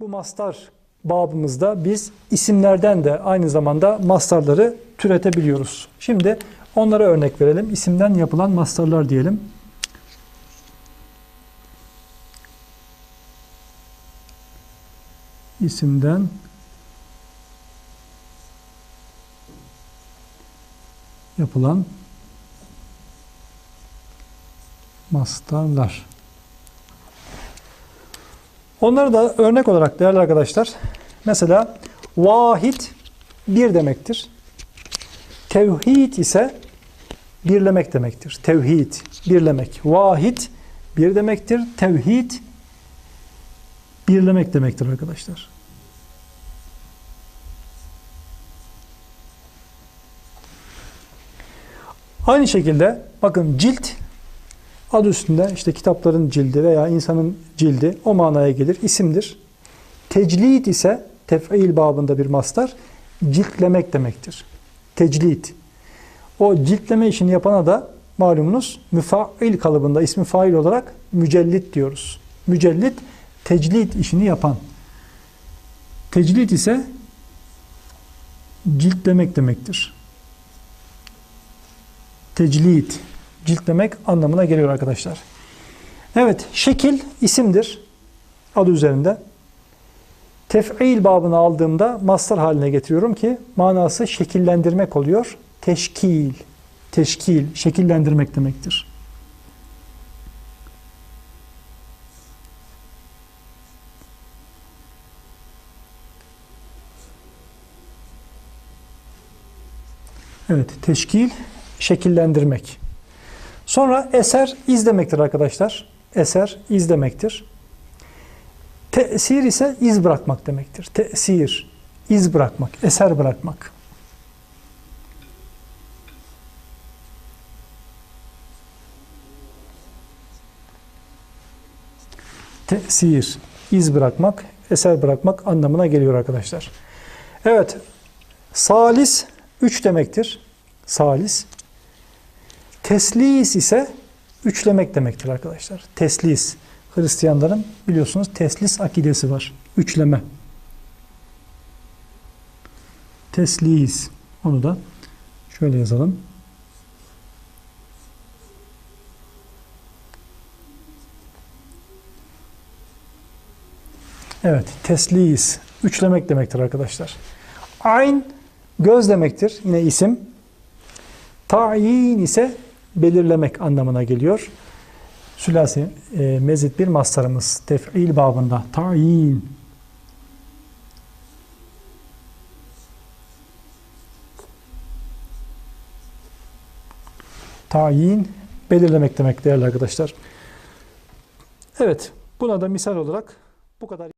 Bu mastar babımızda biz isimlerden de aynı zamanda mastarları türetebiliyoruz. Şimdi onlara örnek verelim. İsimden yapılan mastarlar diyelim. İsimden yapılan mastarlar. Onları da örnek olarak değerli arkadaşlar mesela vahid bir demektir. Tevhid ise birlemek demektir. Tevhid birlemek. Vahid bir demektir. Tevhid birlemek demektir arkadaşlar. Aynı şekilde bakın cilt adı üstünde işte kitapların cildi veya insanın cildi o manaya gelir. isimdir. Teclid ise tef'il babında bir mastar ciltlemek demektir. Teclid. O ciltleme işini yapana da malumunuz müfail kalıbında ismi fail olarak mücellit diyoruz. Mücellit teclid işini yapan. Teclid ise ciltlemek demektir. Teclid, ciltlemek anlamına geliyor arkadaşlar. Evet, şekil isimdir. Adı üzerinde. Tef'il babını aldığımda mastar haline getiriyorum ki manası şekillendirmek oluyor. Teşkil, teşkil, şekillendirmek demektir. Evet, teşkil, şekillendirmek. Sonra eser iz demektir arkadaşlar. Eser iz demektir. Tesir ise iz bırakmak demektir. Tesir, iz bırakmak, eser bırakmak. Tesir, iz bırakmak, eser bırakmak anlamına geliyor arkadaşlar. Evet, salis üç demektir. Salis. Teslis ise üçlemek demektir arkadaşlar. Teslis. Hristiyanların biliyorsunuz teslis akidesi var. Üçleme. Teslis. Onu da şöyle yazalım. Evet, teslis. Üçlemek demektir arkadaşlar. Ayn göz demektir. Yine isim. Tayin ise belirlemek anlamına geliyor. Sülasi e, mezit bir mastarımız. Tef'il babında. Tayin. Tayin belirlemek demek değerli arkadaşlar. Evet, buna da misal olarak bu kadar